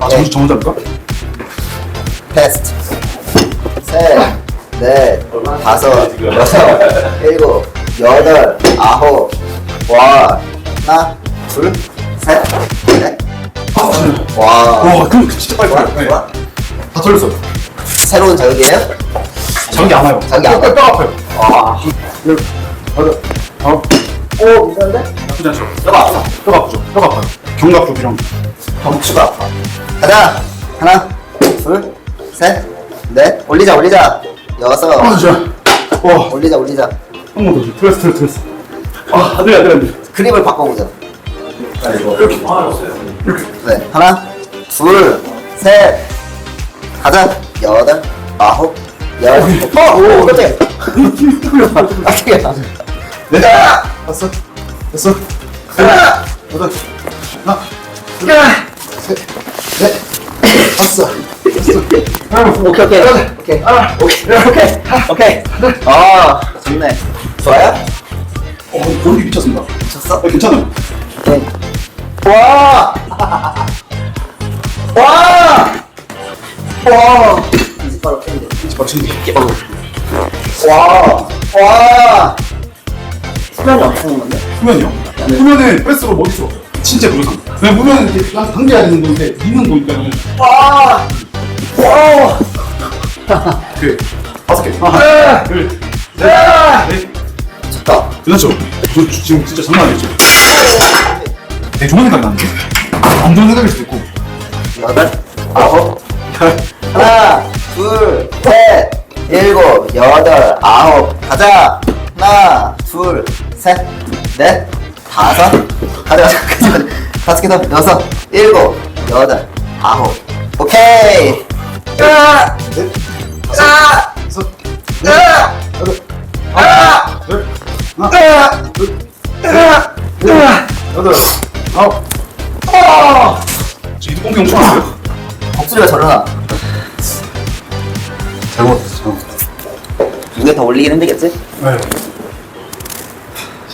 아, 저, 저 먼저 할까? 테스트. 셋, 넷, 다섯, 여섯, 일곱, 여덟, 아홉, 와, 하나, 둘, 셋, 넷. 아. 와, 와, 그럼 진짜 빨리 좋아, 빨리. 네. 좋아. 다 털렸어. 새로운 자극이에요? 자극이 안 와요. 자극이 안 뼈, 뼈 아파요. 아, 네. 맞아. 어, 오, 괜찮은데? 나쁘지 않죠. 뼈가 아파. 뼈가 아프죠. 뼈가 아파요. 견갑 쪽이랑. 경추가 아파. 가자. 하나, 둘, 셋, 넷. 올리자, 올리자. 여섯. 아, 진짜. 와, 올리자, 올리자. 한 번 더 줘. 트레스, 트레스, 트레스. 아, 안 돼, 안 돼, 안 돼. 그립을 바꿔보자. 이렇게. 이렇게. 네. 하나, 둘, 셋. 가자. 여덟, 아홉, 열. 어, 오, 그렇지. 깜짝이야. 네. 됐어. 됐어. 하나, 여덟. 하나, 야. 셋, 넷, 다섯. 됐어. 오케이, 오케이. 오케이. 아, 오케이, 오케이. 오케이. 아, 좋네. 좋아요? 어, 거기 미쳤습니다. 미쳤어? 어, 괜찮아요. 오케이. 와! 와! 와! 이제 바로 캔데. 이제 바로 챙기. 와! 와! 수면이 엄청 건데? 후면이요? 후면은 프레스로 머리 줘. 진짜 무력합니다. 왜 후면은 이렇게 당- 당겨야 되는 건데, 있는 거니까는. 와! 와! 그, 다섯 개. 하나, 둘, 셋, 넷. 좋다. 괜찮죠? 저, 저 지금 진짜 장난 아니죠? 되게 좋은 생각이 나는데? 안 좋은 생각일 수도 있고. 여덟, 아홉, 열. 하나, 둘, 셋, 일곱, 여덟, 아홉. 가자. 하나, 둘, 셋, 넷, 다섯. 가자, 가자, 가자. 다섯 개 더. 여섯, 일곱, 여덟, 아홉. 오케이. 으아! 넷, 으아! 다섯, 으아! 여덟, 으아! 으아! 둘, 으아! 으아! 여덟, 아홉. 아! 저 이두공기 엄청 왔어요? 목소리가 저러나? 잘 먹었어, 잘 먹었어. 이게 더 올리긴 힘들겠지? 네.